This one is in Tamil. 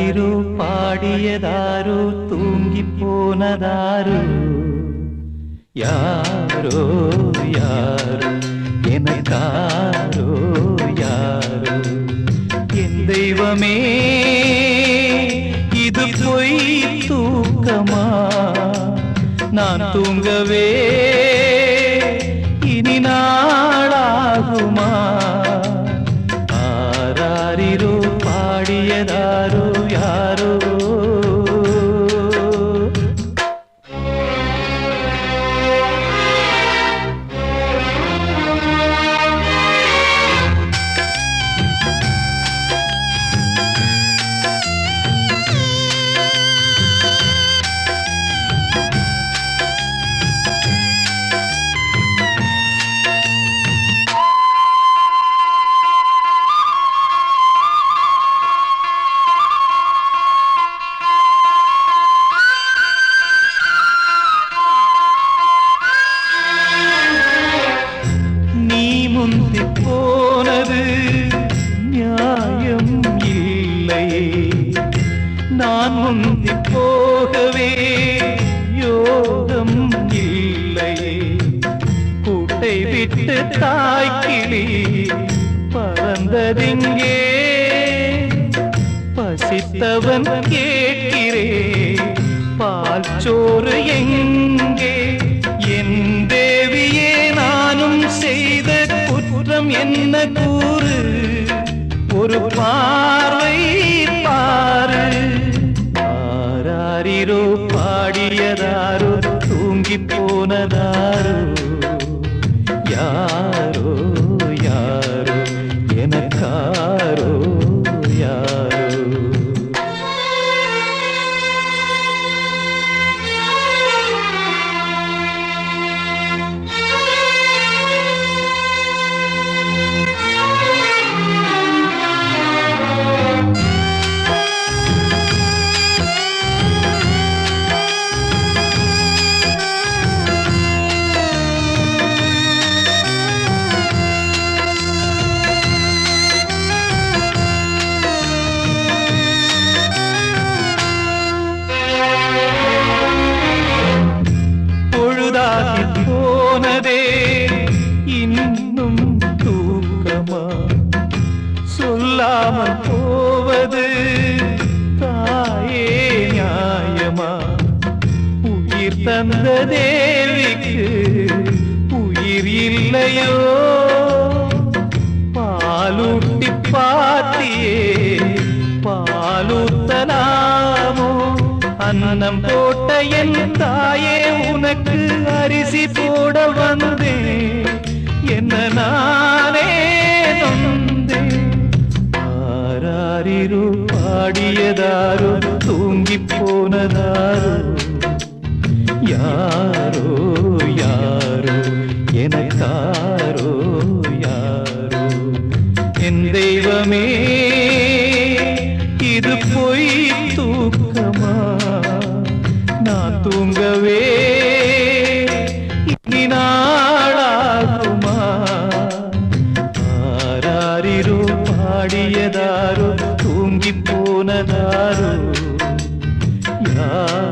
யாரோ தூங்கி போனதாரோ யாரோ யாரோ? எனக்காரோ யாரோ? என் தெய்வமே இது பொய் தூக்கமா? நான் தூங்கவே இல்லை நான் முந்தி போகவே யோகம் இல்லை கூட்டை விட்டு தாய்க்கிளி பறந்ததிங்கே பசித்தவன் கேட்கிறே பால் சோறு எங்கே? என் தேவியே நானும் செய்த குற்றம் என்ன கூறு? ஒரு பார்வை யாரோ யாரோ எனக்கா அம்மா உயிர் தந்த தேவிக்கு உயிர் இல்லையோ? பாலூட்டி பாத்தியே பாலூத்தலாமோ அன்னம் போட்ட என் தாயே உனக்கு அரிசி போட வந்தேன். என்ன நான் பாடியதாரோ தூங்கி போனதாரோ யாரோ யாரோ எனக்காரோ யாரோ என் தெய்வமே இது பொய் தூக்கமா நான் தூங்கவே இனி நாளாகுமா ஆராரிரோ பாடியதாரோ தூங்கி போனதாரோ யாரோ